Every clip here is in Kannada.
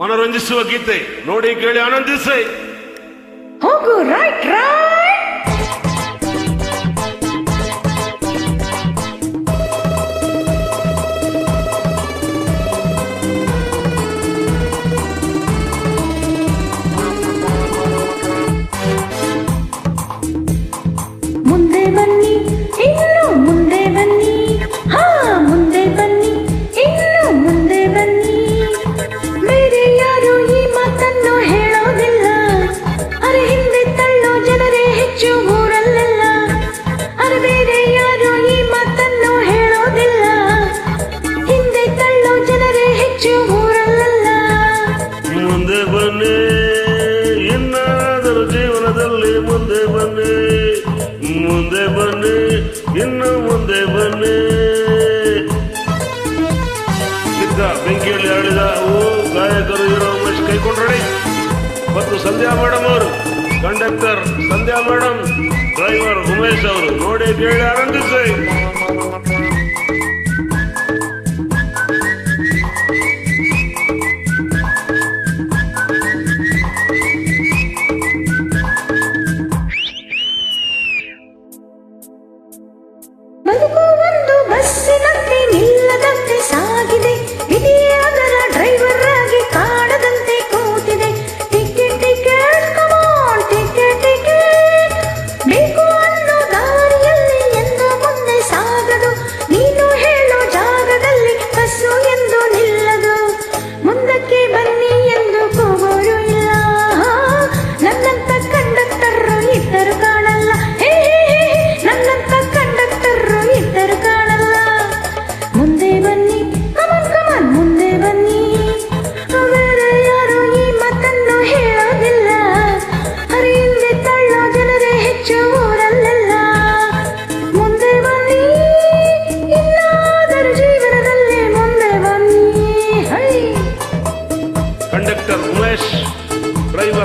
ಮನೋರಂಜಿಸುವ ಗೀತೆ ನೋಡಿ ಕೇಳಿ ಆನಂದಿಸಿ. ಹೋಗು ರೈಟ್ ರೈಟ್ ಸಂಧ್ಯಾ ಮೇಡಮ್ ಅವರು, conductor Sandhya madam, driver Umesh ಅವರು, ನೋಡಿ ಕೇಳಿ ಆನಂದಿಸಿ. ಬಸ್ಸಿನಂತೆ ನಿಲ್ಲದಂತೆ ಸಾಗಿದೆ. ಡ್ರೈವರ್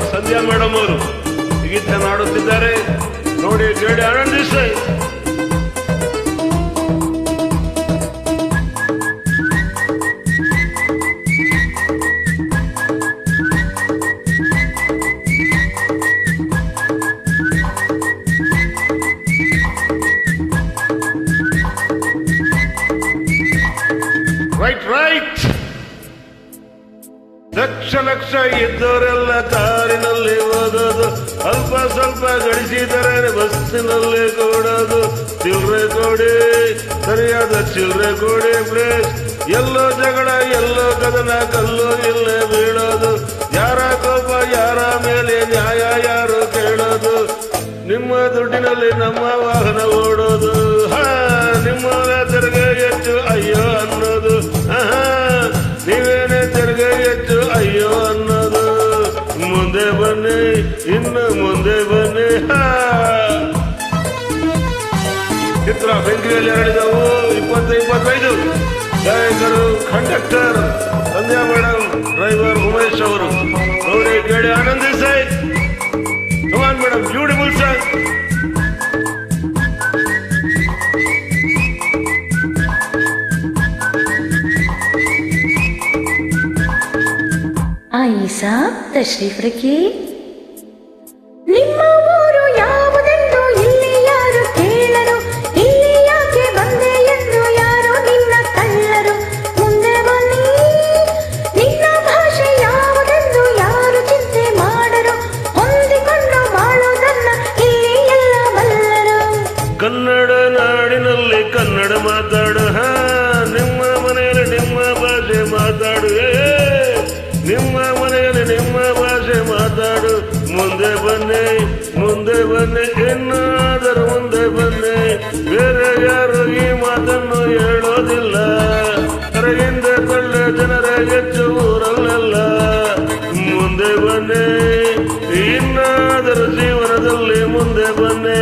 ಸಂಧ್ಯಾ ಮೇಡಮ್ ಅವರು ಗೀತೆ ಮಾಡುತ್ತಿದ್ದಾರೆ ನೋಡಿ ಜೇಡಿ ಆನಂದಿಸಿ ಲಕ್ಷ ಲಕ್ಷ ಇದ್ದವರೆಲ್ಲ ಕಾರಿನಲ್ಲಿ ಓದೋದು ಅಲ್ಪ ಸ್ವಲ್ಪ ಗಳಿಸಿದರೆ ಬಸ್ಸಿನಲ್ಲಿ ಕೊಡೋದು. ಚಿಲ್ರೆ ಕೊಡಿ, ಸರಿಯಾದ ಚಿಲ್ರೆ ಕೊಡಿ ಪ್ಲೇಸ್ ಎಲ್ಲೋ ಜಗಳ, ಎಲ್ಲೋ ಕದನ ಕಲ್ಲು ಇಲ್ಲೇ ಬೀಳೋದು. ಯಾರ ಕೋಪ, ಯಾರ ಮೇಲೆ ನ್ಯಾಯ, ಯಾರು ಕೇಳೋದು. ನಿಮ್ಮ ದುಡ್ಡಿನಲ್ಲಿ ನಮ್ಮ ವಾಹನ ಓಡೋದು. ಚಿತ್ರ ಬೆಂಕಿಯಲ್ಲಿ ಹರಡಿದವು ಇಪ್ಪತ್ತು ಇಪ್ಪತ್ತೈದು ಗಾಯಕರು conductor Sandhya madam driver Umesh ಅವರು ಅವರೇ ಕೇಳಿ ಆನಂದಿಸಿ come on madam beautiful song आइसा तशरीफ रखिए ಕನ್ನಡ ನಾಡಿನಲ್ಲಿ ಕನ್ನಡ ಮಾತಾಡು. ನಿಮ್ಮ ಮನೆಯಲ್ಲಿ ನಿಮ್ಮ ಭಾಷೆ ಮಾತಾಡು. ನಿಮ್ಮ ಮನೆಯಲ್ಲಿ ನಿಮ್ಮ ಭಾಷೆ ಮಾತಾಡು. ಮುಂದೆ ಬನ್ನಿ ಮುಂದೆ ಬನ್ನಿ, ಇನ್ನಾದರೂ ಮುಂದೆ ಬನ್ನಿ. ಬೇರೆ ಯಾರು ಈ ಮಾತನ್ನು ಹೇಳೋದಿಲ್ಲ. ಹೊರಗಿಂದ ತಳ್ಳ ಜನರ ಹೆಚ್ಚು ಊರಲ್ಲ ಮುಂದೆ ಬನ್ನಿ, ಇನ್ನಾದರೂ ಜೀವನದಲ್ಲಿ ಮುಂದೆ ಬನ್ನಿ.